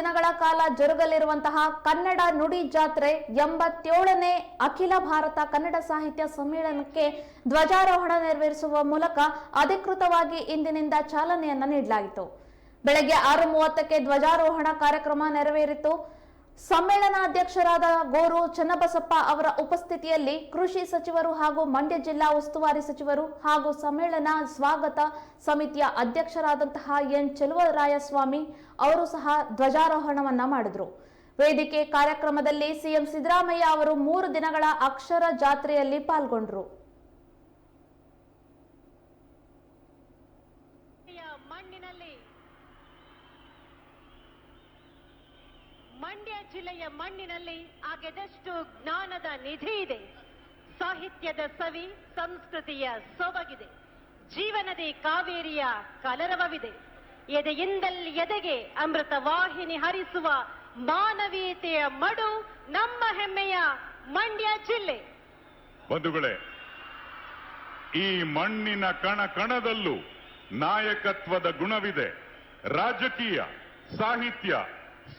ದಿನಗಳ ಕಾಲ ಜರುಗಲಿರುವಂತಹ ಕನ್ನಡ ನುಡಿ ಜಾತ್ರೆ ಎಂಬತ್ತೇಳನೇ ಅಖಿಲ ಭಾರತ ಕನ್ನಡ ಸಾಹಿತ್ಯ ಸಮ್ಮೇಳನಕ್ಕೆ ಧ್ವಜಾರೋಹಣ ನೆರವೇರಿಸುವ ಮೂಲಕ ಅಧಿಕೃತವಾಗಿ ಇಂದಿನಿಂದ ಚಾಲನೆಯನ್ನ ನೀಡಲಾಯಿತು. ಬೆಳಗ್ಗೆ ಆರು ಮೂವತ್ತಕ್ಕೆ ಧ್ವಜಾರೋಹಣ ಕಾರ್ಯಕ್ರಮ ನೆರವೇರಿತು. ಸಮ್ಮೇಳನಾಧ್ಯಕ್ಷರಾದ ಗೋರು ಚನ್ನಬಸಪ್ಪ ಅವರ ಉಪಸ್ಥಿತಿಯಲ್ಲಿ ಕೃಷಿ ಸಚಿವರು ಹಾಗೂ ಮಂಡ್ಯ ಜಿಲ್ಲಾ ಉಸ್ತುವಾರಿ ಸಚಿವರು ಹಾಗೂ ಸಮ್ಮೇಳನ ಸ್ವಾಗತ ಸಮಿತಿಯ ಅಧ್ಯಕ್ಷರಾದಂತಹ ಎನ್ ಚೆಲುವರಾಯಸ್ವಾಮಿ ಅವರು ಸಹ ಧ್ವಜಾರೋಹಣವನ್ನ ಮಾಡಿದರು. ವೇದಿಕೆ ಕಾರ್ಯಕ್ರಮದಲ್ಲಿ ಸಿಎಂ ಸಿದ್ದರಾಮಯ್ಯ ಅವರು ಮೂರು ದಿನಗಳ ಅಕ್ಷರ ಜಾತ್ರೆಯಲ್ಲಿ ಪಾಲ್ಗೊಂಡ್ರು ಯ ಮಣ್ಣಿನಲ್ಲಿ ಮಂಡ್ಯ ಜಿಲ್ಲೆಯ ಮಣ್ಣಿನಲ್ಲಿ ಆಗದಷ್ಟು ಜ್ಞಾನದ ನಿಧಿ ಇದೆ. ಸಾಹಿತ್ಯದ ಸವಿ, ಸಂಸ್ಕೃತಿಯ ಸೊಬಗಿದೆ. ಜೀವನದಿ ಕಾವೇರಿಯ ಕಲರವವಿದೆ. ಎದೆಯಿಂದಲ್ಲಿ ಎದೆಗೆ ಅಮೃತ ವಾಹಿನಿ ಹರಿಸುವ ಮಾನವೀಯತೆಯ ಮಡು ನಮ್ಮ ಹೆಮ್ಮೆಯ ಮಂಡ್ಯ ಜಿಲ್ಲೆ. ಬಂಧುಗಳೇ, ಈ ಮಣ್ಣಿನ ಕಣ ಕಣದಲ್ಲೂ ನಾಯಕತ್ವದ ಗುಣವಿದೆ. ರಾಜಕೀಯ, ಸಾಹಿತ್ಯ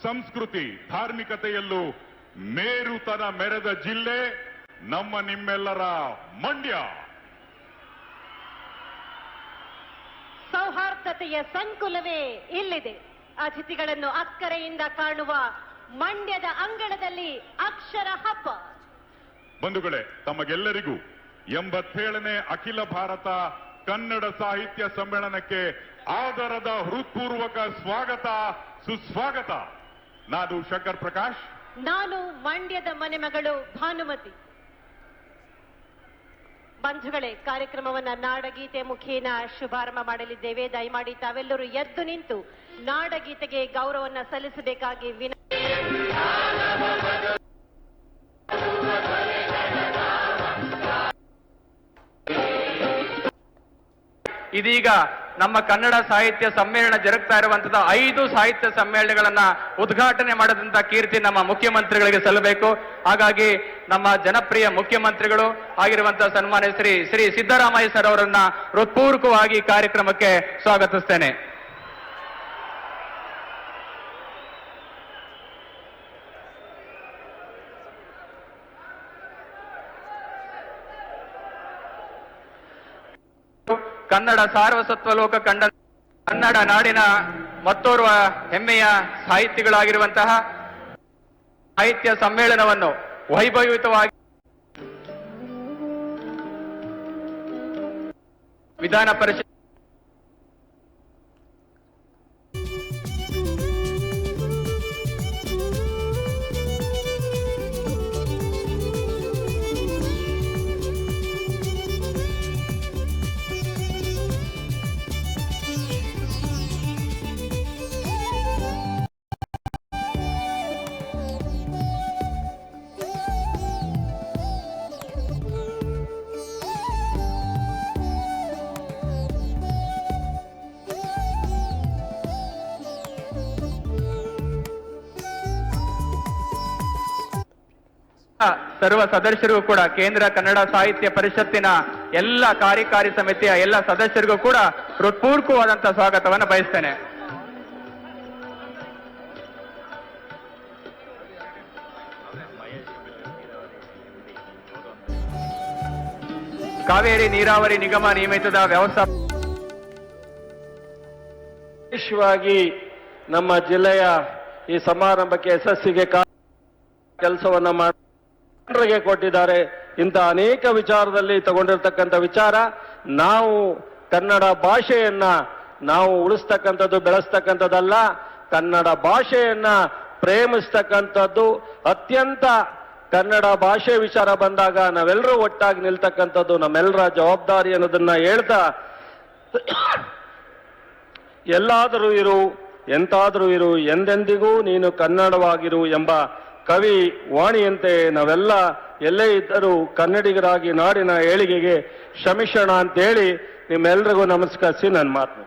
ಸಂಸ್ಕೃತಿ ಧಾರ್ಮಿಕತೆಯಲ್ಲೂ ಮೇರುತನ ಮೆರೆದ ಜಿಲ್ಲೆ ನಮ್ಮ ನಿಮ್ಮೆಲ್ಲರ ಮಂಡ್ಯ. ಸೌಹಾರ್ದತೆಯ ಸಂಕುಲವೇ ಇಲ್ಲಿದೆ. ಅತಿಥಿಗಳನ್ನು ಅಕ್ಕರೆಯಿಂದ ಕಾಣುವ ಮಂಡ್ಯದ ಅಂಗಳದಲ್ಲಿ ಅಕ್ಷರ ಹಬ್ಬ. ಬಂಧುಗಳೇ ತಮಗೆಲ್ಲರಿಗೂ ಎಂಬತ್ತೇಳನೇ ಅಖಿಲ ಭಾರತ ಕನ್ನಡ ಸಾಹಿತ್ಯ ಸಮ್ಮೇಳನಕ್ಕೆ ಆದರದ ಹೃತ್ಪೂರ್ವಕ ಸ್ವಾಗತ ಸುಸ್ವಾಗತ. ನಾನು ಶಂಕರ್ ಪ್ರಕಾಶ್. ನಾನು ಮಂಡ್ಯದ ಮನೆ ಮಗಳು ಭಾನುಮತಿ. ಬಂಧುಗಳೇ ಕಾರ್ಯಕ್ರಮವನ್ನ ನಾಡಗೀತೆ ಮುಖೇನ ಶುಭಾರಂಭ ಮಾಡಲಿದ್ದೇವೆ. ದಯಮಾಡಿ ತಾವೆಲ್ಲರೂ ಎದ್ದು ನಿಂತು ನಾಡಗೀತೆಗೆ ಗೌರವನ್ನ ಸಲ್ಲಿಸಬೇಕಾಗಿ ವಿನ ಇದೀಗ ನಮ್ಮ ಕನ್ನಡ ಸಾಹಿತ್ಯ ಸಮ್ಮೇಳನ ಜರುಗ್ತಾ ಇರುವಂತಹ ಐದು ಸಾಹಿತ್ಯ ಸಮ್ಮೇಳನಗಳನ್ನ ಉದ್ಘಾಟನೆ ಮಾಡದಂತ ಕೀರ್ತಿ ನಮ್ಮ ಮುಖ್ಯಮಂತ್ರಿಗಳಿಗೆ ಸಲ್ಲಬೇಕು. ಹಾಗಾಗಿ ನಮ್ಮ ಜನಪ್ರಿಯ ಮುಖ್ಯಮಂತ್ರಿಗಳು ಆಗಿರುವಂತಹ ಸನ್ಮಾನ್ಯ ಶ್ರೀ ಶ್ರೀ ಸಿದ್ದರಾಮಯ್ಯ ಸರ್ ಅವರನ್ನ ಹೃತ್ಪೂರ್ವಕವಾಗಿ ಕಾರ್ಯಕ್ರಮಕ್ಕೆ ಸ್ವಾಗತಿಸ್ತೇನೆ. ಕನ್ನಡ ಸಾರ್ವಸತ್ವ ಲೋಕ ಕಂಡ ಕನ್ನಡ ನಾಡಿನ ಮತ್ತೋರ್ವ ಹೆಮ್ಮೆಯ ಸಾಹಿತಿಗಳಾಗಿರುವಂತಹ ಸಾಹಿತ್ಯ ಸಮ್ಮೇಳನವನ್ನು ವೈಭವಯುತವಾಗಿ ವಿಧಾನ ಪರಿಷತ್ ಸರ್ವ ಸದಸ್ಯರಿಗೂ ಕೂಡ ಕೇಂದ್ರ ಕನ್ನಡ ಸಾಹಿತ್ಯ ಪರಿಷತ್ತಿನ ಎಲ್ಲ ಕಾರ್ಯಕಾರಿ ಸಮಿತಿಯ ಎಲ್ಲ ಸದಸ್ಯರಿಗೂ ಕೂಡ ಹೃತ್ಪೂರ್ವಕವಾದಂತಹ ಸ್ವಾಗತವನ್ನು ಬಯಸ್ತೇನೆ. ಕಾವೇರಿ ನೀರಾವರಿ ನಿಗಮ ನಿಯಮಿತದ ವ್ಯವಸ್ಥಾ ವಿಶೇಷವಾಗಿ ನಮ್ಮ ಜಿಲ್ಲೆಯ ಈ ಸಮಾರಂಭಕ್ಕೆ ಯಶಸ್ಸಿಗೆ ಕೆಲಸವನ್ನು ಮಾಡಿ ಕೊಟ್ಟಿದ್ದಾರೆ. ಇಂಥ ಅನೇಕ ವಿಚಾರದಲ್ಲಿ ತಗೊಂಡಿರ್ತಕ್ಕಂಥ ವಿಚಾರ. ನಾವು ಕನ್ನಡ ಭಾಷೆಯನ್ನ ನಾವು ಉಳಿಸ್ತಕ್ಕಂಥದ್ದು, ಬೆಳೆಸ್ತಕ್ಕಂಥದ್ದಲ್ಲ. ಕನ್ನಡ ಭಾಷೆಯನ್ನ ಪ್ರೇಮಿಸ್ತಕ್ಕಂಥದ್ದು ಅತ್ಯಂತ ಕನ್ನಡ ಭಾಷೆ ವಿಚಾರ ಬಂದಾಗ ನಾವೆಲ್ಲರೂ ಒಟ್ಟಾಗಿ ನಿಲ್ತಕ್ಕಂಥದ್ದು ನಮ್ಮೆಲ್ಲರ ಜವಾಬ್ದಾರಿ ಅನ್ನೋದನ್ನ ಹೇಳ್ತಾ ಎಲ್ಲಾದರೂ ಇರು, ಎಂತಾದರೂ ಇರು, ಎಂದೆಂದಿಗೂ ನೀನು ಕನ್ನಡವಾಗಿರು ಎಂಬ ಕವಿ ವಾಣಿಯಂತೆ ನಾವೆಲ್ಲ ಎಲ್ಲೇ ಇದ್ದರೂ ಕನ್ನಡಿಗರಾಗಿ ನಾಡಿನ ಏಳಿಗೆಗೆ ಶ್ರಮಿಸೋಣ ಅಂತೇಳಿ ನಿಮ್ಮೆಲ್ರಿಗೂ ನಮಸ್ಕರಿಸಿ ನನ್ನ ಮಾತು.